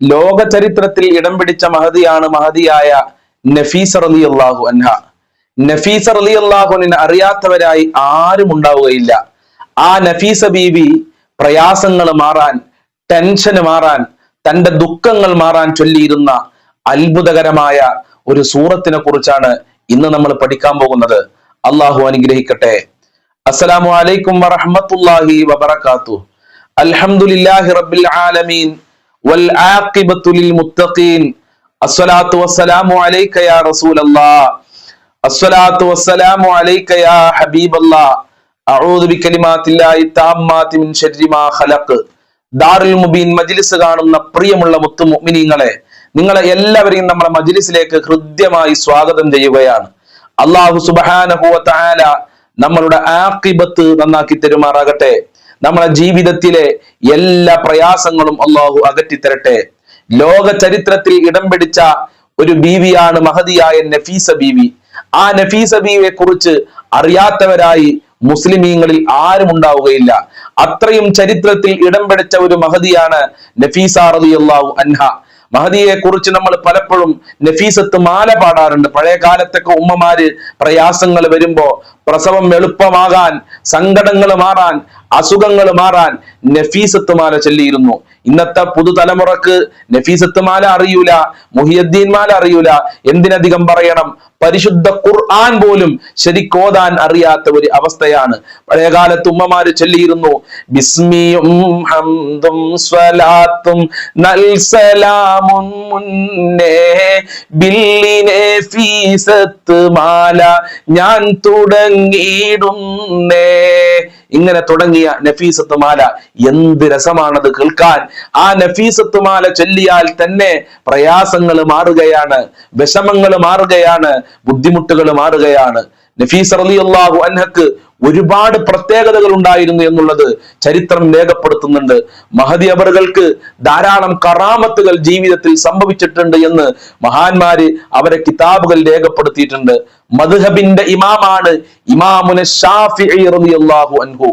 ലോക ചരിത്രത്തിൽ ഇടം പിടിച്ച മഹതിയാണ് മഹതിയായ നഫീസ അലി അള്ളാഹു അൻഹ. നഫീസ അലി അള്ളാഹുവിനെ അറിയാത്തവരായി ആരും ഉണ്ടാവുകയില്ല. ആ നഫീസ ബീവി പ്രയാസങ്ങൾ മാറാൻ ടെൻഷന് മാറാൻ തന്റെ ദുഃഖങ്ങൾ മാറാൻ ചൊല്ലിയിരുന്ന അത്ഭുതകരമായ ഒരു സൂറത്തിനെ കുറിച്ചാണ് ഇന്ന് നമ്മൾ പഠിക്കാൻ പോകുന്നത്. അള്ളാഹു അനുഗ്രഹിക്കട്ടെ. അസ്സലാമു അലൈക്കും വറഹ്മത്തുള്ളാഹി വബർക്കാത്തു അൽഹംദുലില്ലാഹി റബ്ബിൽ ആലമീൻ. മാ ഖലഖ്. ദാറുൽ മുബീൻ മജ്ലിസ് കാണുന്ന പ്രിയമുള്ള മുത്തു നിങ്ങളെ എല്ലാവരെയും നമ്മുടെ മജ്ലിസിലേക്ക് ഹൃദ്യമായി സ്വാഗതം ചെയ്യുകയാണ്. അള്ളാഹു തആല നമ്മളുടെ ആക്കിബത്ത് നന്നാക്കി തരുമാറാകട്ടെ. നമ്മുടെ ജീവിതത്തിലെ എല്ലാ പ്രയാസങ്ങളും അള്ളാഹു അകറ്റിത്തരട്ടെ. ലോക ചരിത്രത്തിൽ ഇടം പിടിച്ച ഒരു ബീവിയാണ് മഹതിയായ നഫീസ ബീവി. ആ നഫീസ ബീവിയെ കുറിച്ച് അറിയാത്തവരായി മുസ്ലിമീങ്ങളിൽ ആരും ഉണ്ടാവുകയില്ല. അത്രയും ചരിത്രത്തിൽ ഇടം പിടിച്ച ഒരു മഹതിയാണ് നഫീസ റളിയല്ലാഹു അൻഹ. മഹദിയെ കുറിച്ച് നമ്മൾ പലപ്പോഴും നഫീസത്ത് മാല പാടാറുണ്ട്. പഴയ കാലത്തൊക്കെ ഉമ്മമാര് പ്രയാസങ്ങൾ വരുമ്പോ പ്രസവം എളുപ്പമാകാൻ സങ്കടങ്ങൾ മാറാൻ അസുഖങ്ങൾ മാറാൻ നഫീസത്ത് മാല ചൊല്ലിയിരുന്നു. ഇന്നത്തെ പുതുതലമുറക്ക് നഫീസത്ത് മാല അറിയൂല മുഹിയദ്ദീൻ മാല അറിയൂല. എന്തിനധികം പറയണം? പരിശുദ്ധ ഖുർആൻ പോലും ശരിക്കോതാൻ അറിയാത്ത ഒരു അവസ്ഥയാണ്. പഴയകാലത്ത് ഉമ്മമാര് ചൊല്ലിയിരുന്നു ബിസ്മിയും ഹംദും സ്വലാത്തും ഫീസത്ത് മാല ഞാൻ തുടങ്ങിയിടുന്നേ. ഇങ്ങനെ തുടങ്ങിയ നഫീസത്ത് മാല എന്ത് രസമാണത് കേൾക്കാൻ. ആ നഫീസത്ത് മാല ചൊല്ലിയാൽ തന്നെ പ്രയാസങ്ങൾ മാറുകയാണ് വിഷമങ്ങൾ മാറുകയാണ്. ബുദ്ധിമുട്ടുകൾ മാറുകയാണ്. നഫീസ് അലി അള്ളാഹു അൻഹക്ക് ഒരുപാട് പ്രത്യേകതകൾ ഉണ്ടായിരുന്നു എന്നുള്ളത് ചരിത്രം രേഖപ്പെടുത്തുന്നുണ്ട്. മഹതി അവറുകൾക്ക് ധാരാളം കറാമത്തുകൾ ജീവിതത്തിൽ സംഭവിച്ചിട്ടുണ്ട് എന്ന് മഹാന്മാര് അവരെ കിതാബുകൾ രേഖപ്പെടുത്തിയിട്ടുണ്ട്. മധുഹബിന്റെ ഇമാമാണ് ഇമാമുന അള്ളാഹു അൻഹു.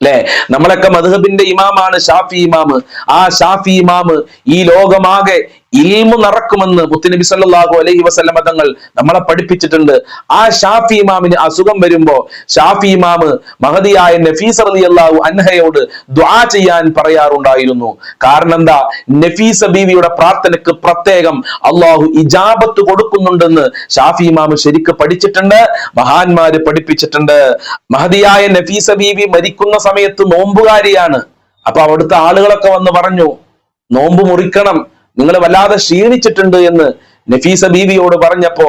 അല്ലെ നമ്മളൊക്കെ മധുഹബിന്റെ ഇമാമാണ് ഷാഫി ഇമാമ്. ആ ഷാഫി ഇമാമ് ഈ ലോകമാകെ ഇൽമു നടക്കുമെന്ന് മുത്തുനബി സല്ലല്ലാഹു അലൈഹി വസല്ലമ തങ്ങൾ നമ്മളെ പഠിപ്പിച്ചിട്ടുണ്ട്. ആ ഷാഫി ഇമാമിന് അസുഖം വരുമ്പോ ഷാഫി ഇമാമ് മഹദിയായ നഫീസ് റളിയല്ലാഹു അൻഹയോട് ദുആ ചെയ്യാൻ പറയാറുണ്ടായിരുന്നു. കാരണം എന്താ നഫീസ ബീവിയുടെ പ്രാർത്ഥനക്ക് പ്രത്യേകം അള്ളാഹു ഇജാബത്ത് കൊടുക്കുന്നുണ്ടെന്ന് ഷാഫി ഇമാമ് ശരിക്ക് പഠിച്ചിട്ടുണ്ട് മഹാന്മാര് പഠിപ്പിച്ചിട്ടുണ്ട്. മഹദിയായ നഫീസ ബീവി മരിക്കുന്ന സമയത്ത് നോമ്പുകാരിയാണ്. അപ്പൊ അവിടുത്തെ ആളുകളൊക്കെ വന്ന് പറഞ്ഞു നോമ്പ് മുറിക്കണം നിങ്ങൾ വല്ലാതെ ക്ഷീണിച്ചിട്ടുണ്ട് എന്ന് നഫീസ ബീവിയോട് പറഞ്ഞപ്പോ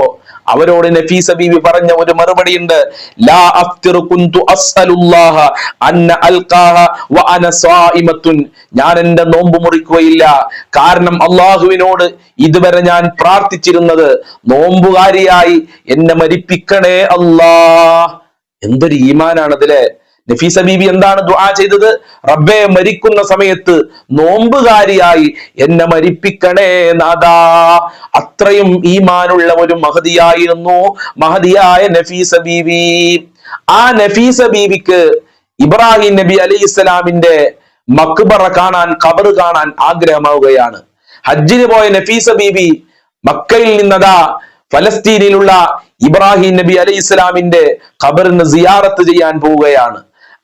അവരോട് നഫീസ ബീവി പറഞ്ഞ ഒരു മറുപടി ഉണ്ട്. ലാ അഫ്തിറു കുന്തു അസ്അലുല്ലാഹ അന്ന അൽഖാഹ വ അന സ്വായിമത്തുൻ ഞാൻ എന്റെ നോമ്പ് മുറിക്കുകയില്ല. കാരണം അള്ളാഹുവിനോട് ഇതുവരെ ഞാൻ പ്രാർത്ഥിച്ചിരുന്നത് നോമ്പുകാരിയായി എന്നെ മരിപ്പിക്കണേ അല്ലാ എന്തൊരു ഈമാനാണ് അതിലെ നഫീസ ബീബി എന്താണ് ദുആ ചെയ്തത്? റബ്ബെ മരിക്കുന്ന സമയത്ത് നോമ്പുകാരിയായി എന്നെ മരിപ്പിക്കണേ നാദാ അത്രയും ഈമാനുള്ള ഒരു മഹതിയായിരുന്നു. മഹതിയായ നഫീസ ബീവി ആ നഫീസ ബീവിക്ക് ഇബ്രാഹിം നബി അലൈഹി ഇസ്ലാമിന്റെ മക്ബറ കാണാൻ ഖബർ കാണാൻ ആഗ്രഹമാവുകയാണ്. ഹജ്ജിന് പോയ നഫീസ ബീബി മക്കയിൽ നിന്നതാ ഫലസ്തീനിലുള്ള ഇബ്രാഹിം നബി അലൈഹി ഇസ്ലാമിന്റെ ഖബറിന് സിയാറത്ത് ചെയ്യാൻ പോവുകയാണ്.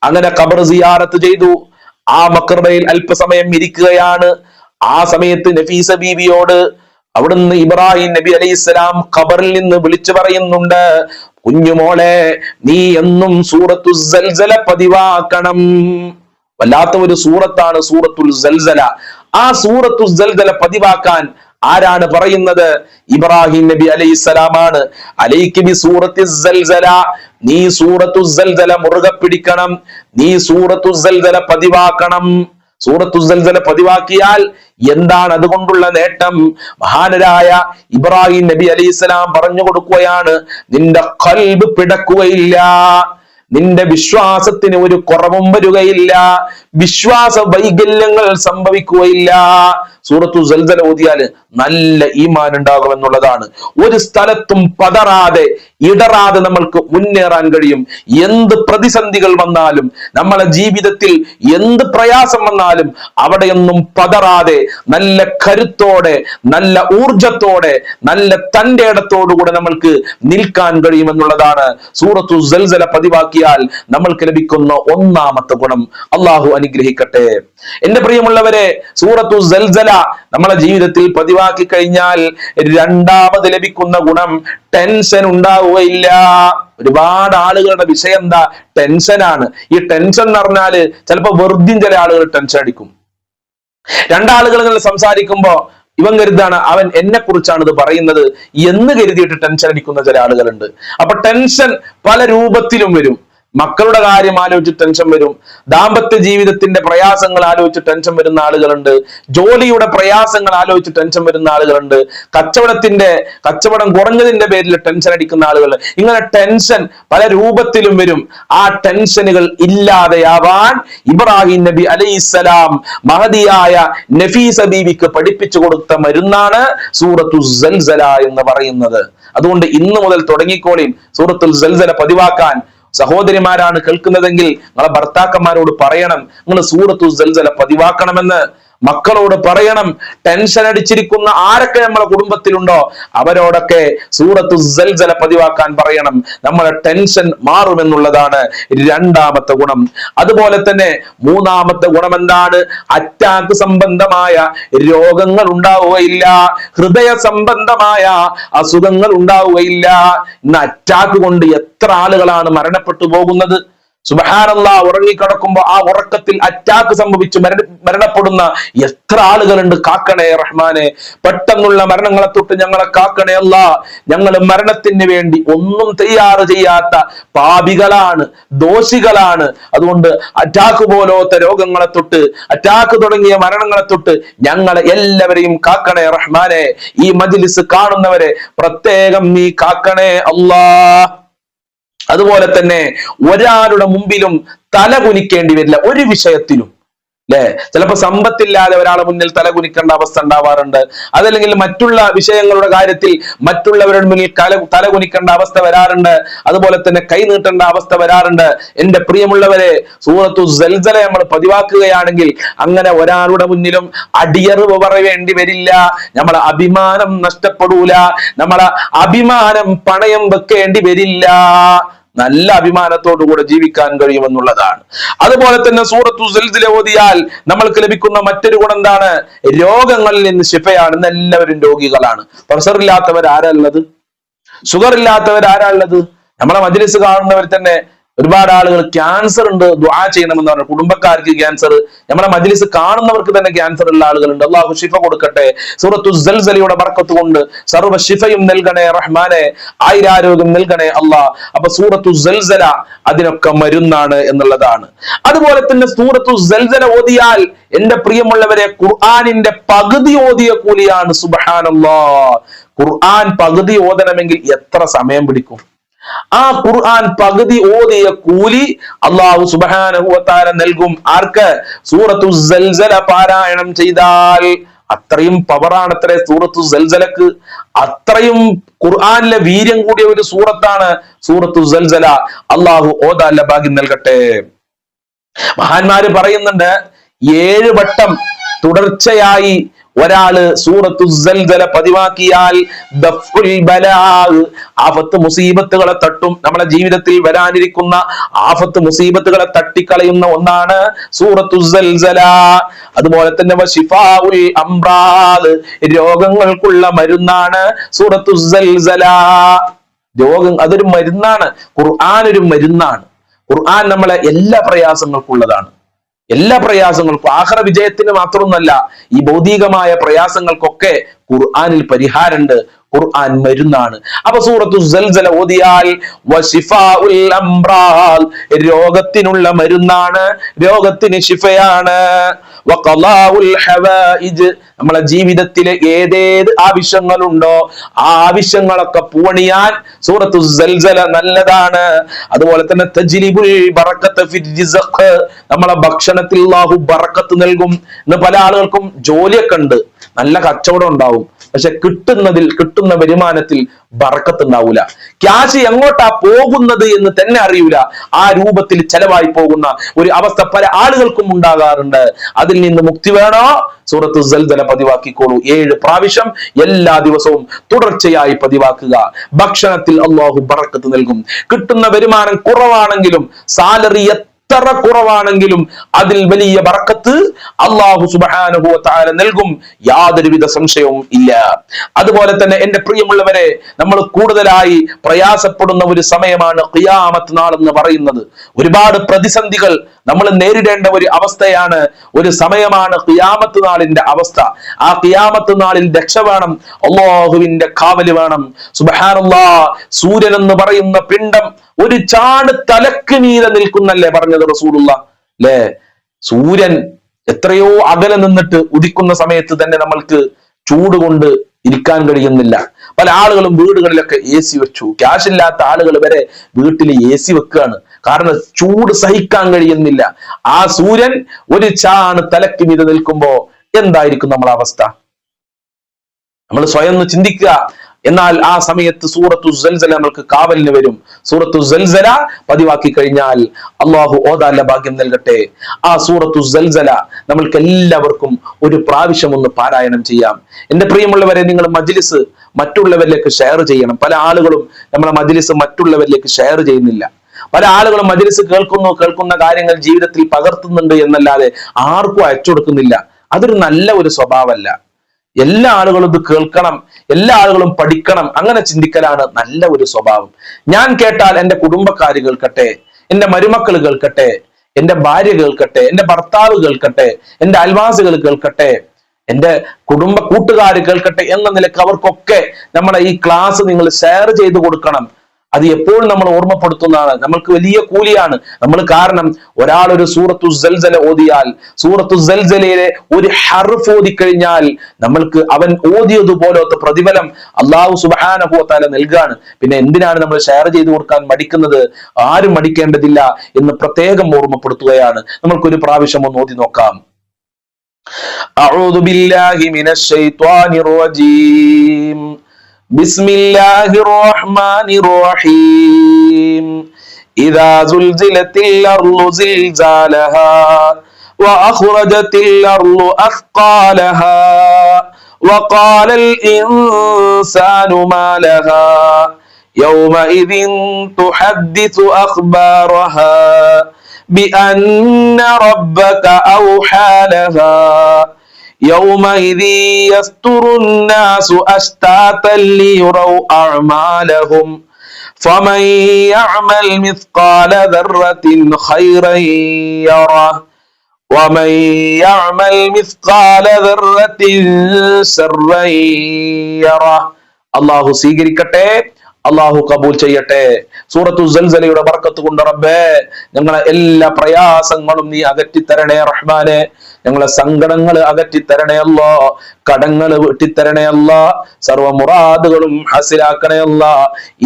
അങ്ങനെ ഖബർ സിയാറത്ത് ചെയ്തു. ആ മക്രബയിൽ അല്പസമയം ഇരിക്കുകയാണ്. ആ സമയത്ത് നഫീസ ബീവിയോട് അവിടുന്ന് ഇബ്രാഹിം നബി അലൈഹി ഇസ്ലാം ഖബറിൽ നിന്ന് വിളിച്ചു പറയുന്നുണ്ട് കുഞ്ഞുമോളെ നീ എന്നും സൂറത്തു സൽസല പതിവാക്കണം. വല്ലാത്ത ഒരു സൂറത്താണ് സൂറത്തുൽ സൽസല. ആ സൂറത്തു സൽസല പതിവാക്കാൻ ആരാണ് പറയുന്നത്? ഇബ്രാഹിം നബി അലൈഹിസ്സലാമാണ്. അലൈക്ക് ബി സൂറത്തി നീ സൂറത്തു മുറുകെ പിടിക്കണം. നീ സൂറത്തു പതിവാക്കണം. സൂറത്തുസൽസല പതിവാക്കിയാൽ എന്താണ് അതുകൊണ്ടുള്ള നേട്ടം? മഹാനരായ ഇബ്രാഹിം നബി അലൈഹി സ്വലാം പറഞ്ഞു കൊടുക്കുകയാണ് നിന്റെ കൽബ് പിടക്കുകയില്ല. നിന്റെ വിശ്വാസത്തിന് ഒരു കുറവും വരികയില്ല. വിശ്വാസ വൈകല്യങ്ങൾ സംഭവിക്കുകയില്ല. സൂറത്തു സൽസല ഓതിയാൽ നല്ല ഈമാൻ ഉണ്ടാകും എന്നുള്ളതാണ്. ഒരു സ്ഥലത്തും പതറാതെ ഇടറാതെ നമ്മൾക്ക് മുന്നേറാൻ കഴിയും. എന്ത് പ്രതിസന്ധികൾ വന്നാലും നമ്മളെ ജീവിതത്തിൽ എന്ത് പ്രയാസം വന്നാലും അവിടെയൊന്നും പതറാതെ നല്ല കരുത്തോടെ നല്ല ഊർജത്തോടെ നല്ല തന്റെ ഇടത്തോടുകൂടെ നമ്മൾക്ക് നിൽക്കാൻ കഴിയുമെന്നുള്ളതാണ് സൂറത്തു സൽസല പതിവാക്കിയാൽ നമ്മൾക്ക് ലഭിക്കുന്ന ഒന്നാമത്തെ ഗുണം. അള്ളാഹു അനുഗ്രഹിക്കട്ടെ. എന്റെ പ്രിയമുള്ളവരെ സൂറത്തു സൽസല നമ്മളെ ജീവിതത്തിൽ പതിവാക്കി കഴിഞ്ഞാൽ രണ്ടാമത് ലഭിക്കുന്ന ഗുണം ടെൻഷൻ ഉണ്ടാവുകയില്ല. ഒരുപാട് ആളുകളുടെ വിഷയം എന്താ? ടെൻഷനാണ് ഈ ടെൻഷൻ എന്ന് പറഞ്ഞാൽ ചിലപ്പോ വെറുതെ ചില ആളുകൾ ടെൻഷൻ അടിക്കും. രണ്ടാളുകൾ ഇങ്ങനെ സംസാരിക്കുമ്പോ ഇവൻ കരുതാണ് അവൻ എന്നെ കുറിച്ചാണ് ഇത് പറയുന്നത് എന്ന് കരുതിയിട്ട് ടെൻഷൻ അടിക്കുന്ന ചില ആളുകളുണ്ട്. അപ്പൊ ടെൻഷൻ പല രൂപത്തിലും വരും. മക്കളുടെ കാര്യം ആലോചിച്ച് ടെൻഷൻ വരും. ദാമ്പത്യ ജീവിതത്തിന്റെ പ്രയാസങ്ങൾ ആലോചിച്ച് ടെൻഷൻ വരുന്ന ആളുകളുണ്ട്. ജോലിയുടെ പ്രയാസങ്ങൾ ആലോചിച്ച് ടെൻഷൻ വരുന്ന ആളുകളുണ്ട്. കച്ചവടത്തിന്റെ കച്ചവടം കുറഞ്ഞതിന്റെ പേരിൽ ടെൻഷൻ അടിക്കുന്ന ആളുകൾ. ഇങ്ങനെ ടെൻഷൻ പല രൂപത്തിലും വരും. ആ ടെൻഷനുകൾ ഇല്ലാതെയാവാൻ ഇബ്രാഹിം നബി അലൈഹിസ്സലാം മഹതിയായ നഫീസ ബീവിക്ക് പഠിപ്പിച്ചു കൊടുത്ത മരുന്നാണ് സൂറത്തു സൽസല എന്ന് പറയുന്നത്. അതുകൊണ്ട് ഇന്നു മുതൽ തുടങ്ങിക്കോളിയും സൂറത്തുൽ സൽസല പതിവാക്കാൻ സഹോദരിമാരാണ് കേൾക്കുന്നതെങ്കിൽ നിങ്ങളെ ഭർത്താക്കന്മാരോട് പറയണം. നിങ്ങൾ സൂറത്തു സൽസല പതിവാക്കണമെന്ന് മക്കളോട് പറയണം ടെൻഷൻ അടിച്ചിരിക്കുന്ന ആരൊക്കെ നമ്മളെ കുടുംബത്തിലുണ്ടോ അവരോടൊക്കെ സൂറത്ത് സൽസല പതിവാക്കാൻ പറയണം. നമ്മളെ ടെൻഷൻ മാറുമെന്നുള്ളതാണ് രണ്ടാമത്തെ ഗുണം. അതുപോലെ തന്നെ മൂന്നാമത്തെ ഗുണം എന്താണ്? അറ്റാക്ക് സംബന്ധമായ രോഗങ്ങൾ ഉണ്ടാവുകയില്ല ഹൃദയ സംബന്ധമായ അസുഖങ്ങൾ ഉണ്ടാവുകയില്ല. ഇന്ന് അറ്റാക്ക് കൊണ്ട് എത്ര ആളുകളാണ് മരണപ്പെട്ടു പോകുന്നത്? സുബഹാനല്ല ഉറങ്ങിക്കിടക്കുമ്പോ ആ ഉറക്കത്തിൽ അറ്റാക്ക് സംഭവിച്ച് മരണ മരണപ്പെടുന്ന എത്ര ആളുകളുണ്ട്? കാക്കണേ റഹ്മാനെ. പെട്ടെന്നുള്ള മരണങ്ങളെ തൊട്ട് ഞങ്ങളെ കാക്കണേ അല്ല. ഞങ്ങൾ മരണത്തിന് വേണ്ടി ഒന്നും തയ്യാറ് ചെയ്യാത്ത പാപികളാണ് ദോഷികളാണ്. അതുകൊണ്ട് അറ്റാക്ക് പോലോത്ത രോഗങ്ങളെ തൊട്ട് അറ്റാക്ക് തുടങ്ങിയ മരണങ്ങളെ തൊട്ട് ഞങ്ങളെ എല്ലാവരെയും കാക്കണേ റഹ്മാനെ. ഈ മജിലിസ് കാണുന്നവരെ പ്രത്യേകം നീ കാക്കണേ അല്ലാ. അതുപോലെ തന്നെ ഒരാളുടെ മുമ്പിലും തല കുനിക്കേണ്ടി വരില്ല ഒരു വിഷയത്തിലും. അല്ലെ ചിലപ്പോ സമ്പത്തില്ലാതെ ഒരാളെ മുന്നിൽ തല കുനിക്കേണ്ട അവസ്ഥ ഉണ്ടാവാറുണ്ട്. അതല്ലെങ്കിൽ മറ്റുള്ള വിഷയങ്ങളുടെ കാര്യത്തിൽ മറ്റുള്ളവരുടെ മുന്നിൽ കല തല കുനിക്കേണ്ട അവസ്ഥ വരാറുണ്ട്. അതുപോലെ തന്നെ കൈ നീട്ടേണ്ട അവസ്ഥ വരാറുണ്ട്. എന്റെ പ്രിയമുള്ളവരെ സൂറത്തു സൽസല നമ്മൾ പതിവാക്കുകയാണെങ്കിൽ അങ്ങനെ ഒരാളുടെ മുന്നിലും അടിയറിവ് പറയേണ്ടി വരില്ല. നമ്മളെ അഭിമാനം നഷ്ടപ്പെടൂല. നമ്മളെ അഭിമാനം പണയം വെക്കേണ്ടി വരില്ല. നല്ല അഭിമാനത്തോടുകൂടെ ജീവിക്കാൻ കഴിയുമെന്നുള്ളതാണ്. അതുപോലെ തന്നെ സൂറത്തു ഓതിയാൽ നമ്മൾക്ക് ലഭിക്കുന്ന മറ്റൊരു ഗുണം എന്താണ്? രോഗങ്ങളിൽ നിന്ന് ശിഫയാണ്. എല്ലാവരും രോഗികളാണ്. പ്രഷർ ഇല്ലാത്തവർ ആരാ ഉള്ളത്? ഷുഗർ ഇല്ലാത്തവർ ആരാ ഉള്ളത്? നമ്മളെ മജ്ലിസ് കാണുന്നവർ തന്നെ ഒരുപാട് ആളുകൾ ക്യാൻസർ ഉണ്ട് ദ്വാ ചെയ്യണമെന്ന് പറഞ്ഞു. കുടുംബക്കാർക്ക് ക്യാൻസർ നമ്മുടെ മജ്ലിസ് കാണുന്നവർക്ക് തന്നെ ക്യാൻസർ ഉള്ള ആളുകളുണ്ട്. അള്ളാഹു ഷിഫ കൊടുക്കട്ടെ. സൂറത്തു സൽസലിയുടെ ബർക്കത്ത് കൊണ്ട് സർവ ഷിഫയും നൽകണേ റഹ്മാനെ. ആയിരാരോഗ്യം നൽകണേ അള്ളാഹ് അപ്പൊ സൂറത്തു സൽസല അതിനൊക്കെ മരുന്നാണ് എന്നുള്ളതാണ്. അതുപോലെ തന്നെ സൂറത്തു സൽസല ഓതിയാൽ എന്റെ പ്രിയമുള്ളവരെ ഖുർആാനിന്റെ പകുതി ഓതിയ കൂലിയാണ്. സുബഹാനല്ലാ. ഖുർആൻ പകുതി ഓതണമെങ്കിൽ എത്ര സമയം പിടിക്കും? ആ ഖുർആൻ പകുതി ഓതിയ കൂലി അള്ളാഹു സുബാനുഭവത്താര നൽകും. ആർക്ക്? സൂറത്തു സൽസല പാരായണം ചെയ്താൽ അത്രയും പവറാണ് അത്ര സൂറത്തു സൽസലക്ക്. അത്രയും ഖുർആാനിലെ വീര്യം കൂടിയ ഒരു സൂറത്താണ് സൂറത്തു സൽസല. അള്ളാഹു ഓതാല്ല ഭാഗ്യം നൽകട്ടെ. മഹാന്മാര് പറയുന്നുണ്ട് ഏഴ് വട്ടം തുടർച്ചയായി ഒരാൾ സൂറത്തു പതിവാക്കിയാൽ ആഫത്ത് മുസീബത്തുകളെ തട്ടും. നമ്മുടെ ജീവിതത്തിൽ വരാനിരിക്കുന്ന ആഫത്ത് മുസീബത്തുകളെ തട്ടിക്കളയുന്ന ഒന്നാണ് സൂറത്തു അതുപോലെ തന്നെ രോഗങ്ങൾക്കുള്ള മരുന്നാണ് സൂറത്തു രോഗം അതൊരു മരുന്നാണ്. ഖുർആൻ ഒരു മരുന്നാണ്. ഖുർആൻ നമ്മളെ എല്ലാ പ്രയാസങ്ങൾക്കുള്ളതാണ്. എല്ലാ പ്രയാസങ്ങൾക്കും ആഹ്റ വിജയത്തിന് മാത്രമൊന്നല്ല ഈ ഭൗതികമായ പ്രയാസങ്ങൾക്കൊക്കെ ഖുർആാനിൽ പരിഹാരമുണ്ട്. ഖുർആൻ മരുന്നാണ്. അപ്പൊ സൂറത്തു സൽസല ഓതിയാൽ രോഗത്തിനുള്ള മരുന്നാണ് രോഗത്തിന് ശിഫയാണ് നമ്മളെ ജീവിതത്തിലെ ഏതേത് ആവശ്യങ്ങളുണ്ടോ ആ ആവശ്യങ്ങളൊക്കെ പൂവണിയാൻ സൂറത്തു സൽസല നല്ലതാണ്. അതുപോലെ തന്നെ തജ്ലിബുൽ ബറക്കത്ത് നമ്മളെ ഭക്ഷണത്തിൽ അല്ലാഹു ബറക്കത്ത് നൽകും ഇന്ന് പല ആളുകൾക്കും ജോലിയൊക്കെ ഉണ്ട്. നല്ല കച്ചവടം ഉണ്ടാവും. പക്ഷെ കിട്ടുന്നതിൽ കിട്ടുന്ന വരുമാനത്തിൽ ബറക്കത്ത് ഉണ്ടാവൂല. ക്യാഷ് എങ്ങോട്ടാ പോകുന്നത് എന്ന് തന്നെ അറിയൂല. ആ രൂപത്തിൽ ചെലവായി പോകുന്ന ഒരു അവസ്ഥ പല ആളുകൾക്കും ഉണ്ടാകാറുണ്ട്. അതിൽ നിന്ന് മുക്തി വേണോ? സൂറത്ത് സൽദല പതിവാക്കിക്കോളൂ. ഏഴ് പ്രാവശ്യം എല്ലാ ദിവസവും തുടർച്ചയായി പതിവാക്കുക. ഭക്ഷണത്തിൽ അള്ളാഹു ബറക്കത്ത് നൽകും. കിട്ടുന്ന വരുമാനം കുറവാണെങ്കിലും സാലറി എത്ര കുറവാണെങ്കിലും അതിൽ വലിയ വറക്കത്ത് അള്ളാഹു സുബാനുഭവ താല നൽകും. യാതൊരുവിധ സംശയവും ഇല്ല. അതുപോലെ തന്നെ എന്റെ പ്രിയമുള്ളവരെ നമ്മൾ കൂടുതലായി പ്രയാസപ്പെടുന്ന ഒരു സമയമാണ് ഖിയാമത്ത് നാൾ എന്ന് പറയുന്നത്. ഒരുപാട് പ്രതിസന്ധികൾ നമ്മൾ നേരിടേണ്ട ഒരു അവസ്ഥയാണ് ഒരു സമയമാണ് ഖിയാമത്ത് നാളിന്റെ അവസ്ഥ. ആ ഖിയാമത്ത് നാളിൽ രക്ഷ വേണം അള്ളാഹുവിന്റെ കാവൽ വേണം. സുബഹാനുള്ള സൂര്യൻ എന്ന് പറയുന്ന പിണ്ടം ഒരു ചാട് തലക്ക് മീതെ നിൽക്കുന്നല്ലേ പറഞ്ഞത്? റസൂലുള്ള അല്ലേ സൂര്യൻ എത്രയോ അകലെ നിന്നിട്ട് ഉദിക്കുന്ന സമയത്ത് തന്നെ നമ്മൾക്ക് ചൂട് കൊണ്ട് ഇരിക്കാൻ കഴിയുന്നില്ല. പല ആളുകളും വീടുകളിലൊക്കെ എ സി വെച്ചു. ക്യാഷ് ഇല്ലാത്ത ആളുകൾ വരെ വീട്ടിൽ എ സി വെക്കുകയാണ്. കാരണം ചൂട് സഹിക്കാൻ കഴിയുന്നില്ല. ആ സൂര്യൻ ഒരു ചാണ് തലക്ക് മീതെ നിൽക്കുമ്പോ എന്തായിരിക്കും നമ്മളെ അവസ്ഥ? നമ്മൾ സ്വയം ചിന്തിക്കുക. എന്നാൽ ആ സമയത്ത് സൂറത്തു സൽസല നമ്മൾക്ക് കാവലിന് വരും. സൂറത്തു സൽസല പതിവാക്കി കഴിഞ്ഞാൽ അള്ളാഹു ഓതാന്റെ ഭാഗ്യം നൽകട്ടെ. ആ സൂറത്തു സൽസല നമ്മൾക്ക് എല്ലാവർക്കും ഒരു പ്രാവശ്യം ഒന്ന് പാരായണം ചെയ്യാം. എന്റെ പ്രിയമുള്ളവരെ നിങ്ങൾ മജ്ലിസ് മറ്റുള്ളവരിലേക്ക് ഷെയർ ചെയ്യണം. പല ആളുകളും നമ്മളെ മജ്ലിസ് മറ്റുള്ളവരിലേക്ക് ഷെയർ ചെയ്യുന്നില്ല. പല ആളുകളും മജ്ലിസ് കേൾക്കുന്നു കേൾക്കുന്ന കാര്യങ്ങൾ ജീവിതത്തിൽ പകർത്തുന്നുണ്ട് എന്നല്ലാതെ ആർക്കും അയച്ചു കൊടുക്കുന്നില്ല. അതൊരു നല്ല ഒരു സ്വഭാവമല്ല. എല്ലാ ആളുകളും ഇത് കേൾക്കണം എല്ലാ ആളുകളും പഠിക്കണം. അങ്ങനെ ചിന്തിക്കലാണ് നല്ല ഒരു സ്വഭാവം. ഞാൻ കേട്ടാൽ എന്റെ കുടുംബക്കാർ കേൾക്കട്ടെ എന്റെ മരുമക്കൾ കേൾക്കട്ടെ എന്റെ ഭാര്യ കേൾക്കട്ടെ എന്റെ ഭർത്താവ് കേൾക്കട്ടെ എന്റെ അയൽവാസികൾ കേൾക്കട്ടെ എന്റെ കുടുംബ കൂട്ടുകാർ കേൾക്കട്ടെ എന്ന നിലയ്ക്ക് അവർക്കൊക്കെ നമ്മളെ ഈ ക്ലാസ് നിങ്ങൾ ഷെയർ ചെയ്ത് കൊടുക്കണം. അത് എപ്പോഴും നമ്മൾ ഓർമ്മപ്പെടുത്തുന്നതാണ് നമ്മൾക്ക് വലിയ കൂലിയാണ് നമ്മൾ കാരണം ഒരാൾ ഒരു സൂറത്തു സൽസല ഓതിയാൽ സൂറത്തു സൽസലയിലെ ഒരു ഹർഫ് ഓതിക്കഴിഞ്ഞാൽ നമ്മൾക്ക് അവൻ ഓതിയതുപോലത്തെ പ്രതിഫലം അള്ളാഹു സുബാനഹുത്താല നൽകാണ് പിന്നെ എന്തിനാണ് നമ്മൾ ഷെയർ ചെയ്ത് കൊടുക്കാൻ മടിക്കുന്നത് ആരും മടിക്കേണ്ടതില്ല എന്ന് പ്രത്യേകം ഓർമ്മപ്പെടുത്തുകയാണ് നമ്മൾക്കൊരു പ്രാവശ്യം ഒന്ന് ഓതി നോക്കാം أعوذ بالله من الشيطان الرجيم بسم الله الرحمن الرحيم. إذا زلزلت الأرض زلزالها وأخرجت الأرض أثقالها وقال الإنسان ما لها يومئذ تحدث أخبارها بأن ربك أوحى لها يومئذ يستر الناس أشتاتا ليروا أعمالهم فمن يعمل مثقال ذرة خيرا يره ومن يعمل مثقال ذرة شرا يره അള്ളാഹു സ്വീകരിക്കട്ടെ അള്ളാഹു കബൂൽ ചെയ്യട്ടെ. സൂറത്തു സൽസലയുടെ ബർക്കത്ത് കൊണ്ട് റബ്ബേ ഞങ്ങളെ എല്ലാ പ്രയാസങ്ങളും നീ അകറ്റിത്തരണേ റഹ്മാനെ. ഞങ്ങളെ സങ്കടങ്ങൾ അകറ്റിത്തരണേ അല്ലോ കടങ്ങൾ വെട്ടിത്തരണേ അല്ല സർവ മുറാദുകളും ഹസിലാക്കണേ അല്ല.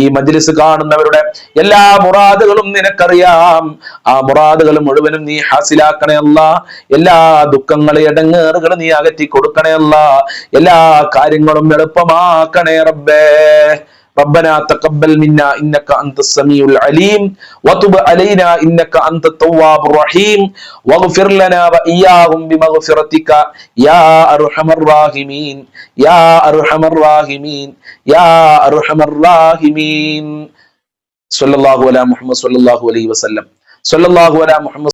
ഈ മജ്ലിസ് കാണുന്നവരുടെ എല്ലാ മുറാദുകളും നിനക്കറിയാം. ആ മുറാദുകൾ മുഴുവനും നീ ഹാസിലാക്കണേ അല്ല. എല്ലാ ദുഃഖങ്ങളെ ഇടങ്ങേറുകൾ നീ അകറ്റി കൊടുക്കണേ അല്ല. എല്ലാ കാര്യങ്ങളും എളുപ്പമാക്കണേ റബ്ബേ. ربنا تقبل منا انك انت السميع العليم وتب علينا انك انت التواب الرحيم واغفر لنا واياهم بمغفرتك يا ارحم الراحمين يا ارحم الراحمين يا ارحم الراحمين صلى الله على محمد صلى الله عليه وسلم صلى الله على محمد